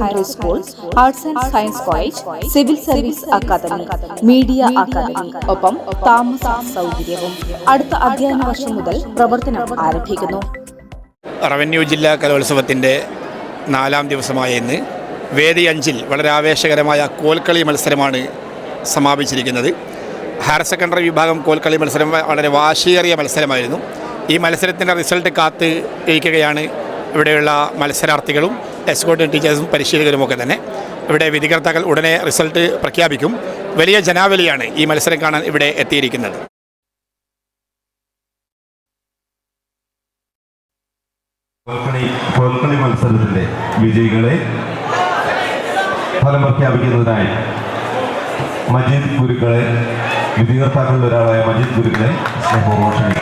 Secondary school arts and science college civil service academy media academy ഒപ്പം താമസ സൗകര്യവും അടുത്ത അധ്യയന വർഷം മുതൽ പ്രവർത്തനം ആരംഭിക്കുന്നു. റവന്യൂ ജില്ലാ കലോത്സവത്തിന്റെ നാലാം ദിവസമായ ഇന്ന് വേദി അഞ്ചിൽ വളരെ ആവേശകരമായ കോൽക്കളി മത്സരമാണ് സമാപിച്ചിരിക്കുന്നത്. ഹയർ സെക്കൻഡറി വിഭാഗം കോൽക്കളി മത്സരം വളരെ വാശിയേറിയ മത്സരമായിരുന്നു. ഈ മത്സരത്തിന്റെ റിസൾട്ട് കാത്ത് ഇരിക്കുകയാണ് ഇവിടെയുള്ള മത്സരാർത്ഥികളും. എസ്കോട്ട് ടീച്ചേഴ്സും പരിശീലകരുമൊക്കെ തന്നെ. ഇവിടെ വിധികർത്താക്കൾ ഉടനെ റിസൾട്ട് പ്രഖ്യാപിക്കും. വലിയ ജനാവലിയാണ് ഈ മത്സരം കാണാൻ ഇവിടെ എത്തിയിരിക്കുന്നത്. കോൽക്കളി മത്സരത്തിന്റെ വിജയികളെ ഫലം പ്രഖ്യാപിക്കുന്നതിനായി മജീദ് ഗുരുക്കളെ വിധികർത്താക്കളിൽ ഒരാളായ മജീദ് ഗുരുക്കളെ സ്നേഹപൂർവം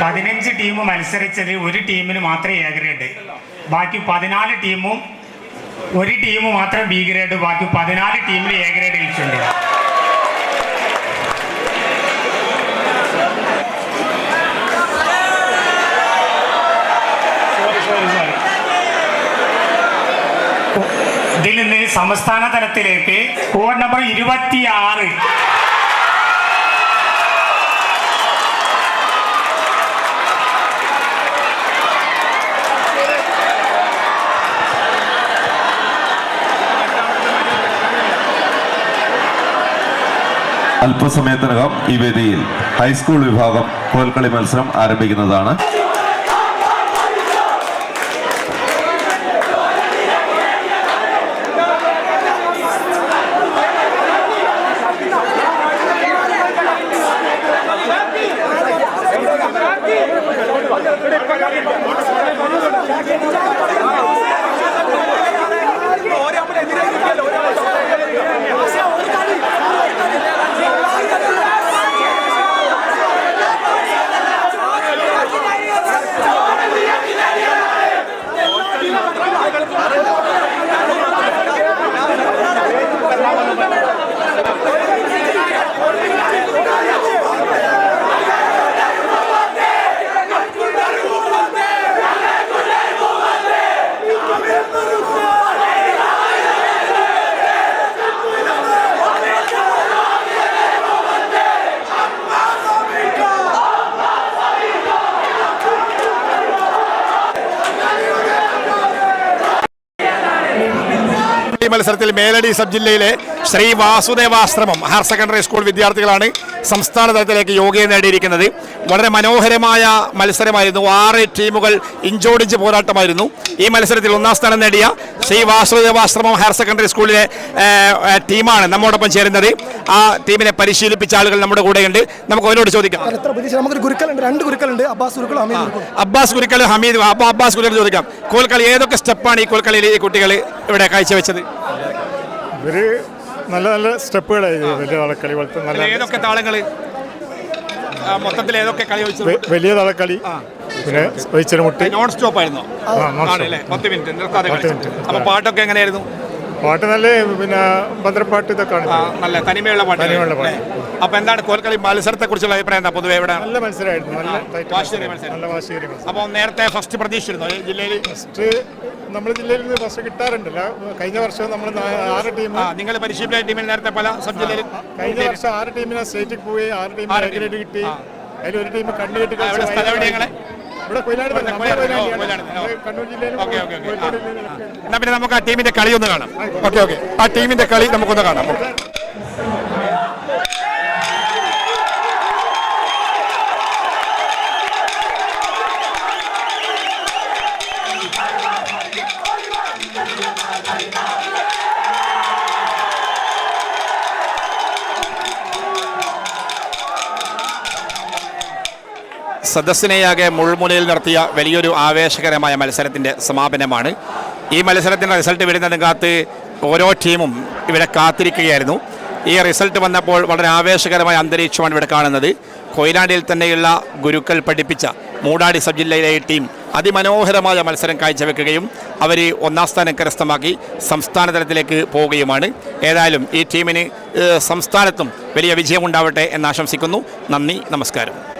പതിനഞ്ച് ടീം മത്സരിച്ചതിൽ ഒരു ടീമിന് മാത്രമേ എ ഗ്രേഡ് ബാക്കി പതിനാല് ടീമും ഒരു ടീം മാത്രം ബി ഗ്രേഡ് ബാക്കി പതിനാല് ടീമിൽ എ ഗ്രേഡ് കഴിച്ചിട്ടുണ്ട് ഇതിൽ നിന്ന് സംസ്ഥാന തലത്തിലേക്ക് കോഡ് നമ്പർ ഇരുപത്തിയാറ്. അല്പസമയത്തിനകം ഈ വേദിയിൽ ഹൈസ്കൂൾ വിഭാഗം കോൽക്കളി മത്സരം ആരംഭിക്കുന്നതാണ്. മത്സരത്തിൽ മേലടി സബ് ജില്ലയിലെ Sri Vasudevashramam higher secondary school വിദ്യാർത്ഥികളാണ് സംസ്ഥാന തലത്തിലേക്ക് യോഗ്യത നേടിയിരിക്കുന്നത്. വളരെ മനോഹരമായ മത്സരമായിരുന്നു. ആറ് ടീമുകൾ ഇഞ്ചോടിഞ്ച് പോരാട്ടമായിരുന്നു. ഈ മത്സരത്തിൽ ഒന്നാം സ്ഥാനം നേടിയ ശ്രീ വാസുദേവാശ്രമം ഹയർ സെക്കൻഡറി സ്കൂളിലെ ടീമാണ് നമ്മോടൊപ്പം ചേരുന്നത്. ആ ടീമിനെ പരിശീലിപ്പിച്ച ആളുകൾ നമ്മുടെ കൂടെയുണ്ട്. നമുക്ക് അവരോട് ചോദിക്കാം. നമുക്കൊരു ഗുരുക്കളുണ്ട് രണ്ട് ഗുരുക്കളുണ്ട് അബ്ബാസ് കുരുക്കൾ ഹമീദ് അബ്ബാസ് ഗുരുക്കൾ ചോദിക്കാം. കോൽക്കളി ഏതൊക്കെ സ്റ്റെപ്പാണ് ഈ കോൽക്കളിയിൽ ഈ കുട്ടികൾ ഇവിടെ കാഴ്ചവെച്ചത്? ഇവർ നല്ല നല്ല സ്റ്റെപ്പുകളായിരുന്നു വലിയ തളക്കളി പോലത്തെ നല്ല ഏതൊക്കെ താളങ്ങൾ മൊത്തത്തിൽ ഏതൊക്കെ കളി വെച്ചത് വലിയ തളക്കളി പിന്നെ ഒഴിച്ചിരമുട്ടി നോൺ സ്റ്റോപ്പ് ആയിരുന്നു. പത്ത് മിനിറ്റ് നിർത്താതെ. അപ്പൊ പാട്ടൊക്കെ എങ്ങനെയായിരുന്നു? പാട്ട് നല്ല പിന്നെ ഭദ്രപ്പാട്ട് ഇതൊക്കെയാണ് നല്ല തനിമയുള്ള പാട്ട്. തനിമയുള്ള പാട്ട്. അപ്പൊ എന്താണ് കോൽക്കളി മത്സരത്തെ കുറിച്ചുള്ള അഭിപ്രായം? എന്താ പൊതുവെ ഇവിടെ നല്ല മത്സരമായിരുന്നു. നല്ല വാശിയേറിയ മത്സരം. നല്ല വാശിയേറിയ മത്സരം. അപ്പൊ നേരത്തെ ഫസ്റ്റ് പ്രതീക്ഷിച്ചിരുന്നു ജില്ലയിൽ ഫസ്റ്റ് നമ്മുടെ ജില്ലയിൽ നിന്ന് ബസ് കിട്ടാറുണ്ടല്ല. കഴിഞ്ഞ വർഷം നമ്മൾ ആറ് ടീം നിങ്ങൾ പരിശീലന ടീമിൽ നേരത്തെ പല സബ് ജില്ലയിൽ കഴിഞ്ഞ വർഷം ആറ് ടീമിനെ സ്റ്റേറ്റിൽ പോയി ആറ് ടീം. ഗ്രേഡ് കിട്ടി അതിൽ ഒരു ടീം കണ്ണു കെട്ടി ആ, ഇവിടെ കൊയിലാട് കണ്ണൂർ ജില്ലയിലൊക്കെ എന്നാ പിന്നെ നമുക്ക് ആ ടീമിന്റെ കളി ഒന്ന് കാണാം. Okay okay. ആ ടീമിന്റെ കളി നമുക്കൊന്ന് കാണാം. സദസ്സിനെയാകെ മുൾമുനയിൽ നടത്തിയ വലിയൊരു ആവേശകരമായ മത്സരത്തിന്റെ സമാപനമാണ്. ഈ മത്സരത്തിന്റെ റിസൾട്ട് വരുന്നതിന് കാത്ത് ഓരോ ടീമും ഇവിടെ കാത്തിരിക്കുകയായിരുന്നു. ഈ റിസൾട്ട് വന്നപ്പോൾ വളരെ ആവേശകരമായ അന്തരീക്ഷമാണ് ഇവിടെ കാണുന്നത്. കൊയിലാണ്ടിയിൽ തന്നെയുള്ള ഗുരുക്കൾ പഠിപ്പിച്ച മൂടാടി സബ് ജില്ലയിലെ ടീം അതിമനോഹരമായ മത്സരം കാഴ്ചവെക്കുകയും അവർ ഒന്നാം സ്ഥാനം കരസ്ഥമാക്കി സംസ്ഥാന തലത്തിലേക്ക് പോവുകയുമാണ്. ഏതായാലും ഈ ടീമിന് സംസ്ഥാനത്തും വലിയ വിജയമുണ്ടാവട്ടെ എന്ന് ആശംസിക്കുന്നു. നന്ദി നമസ്കാരം.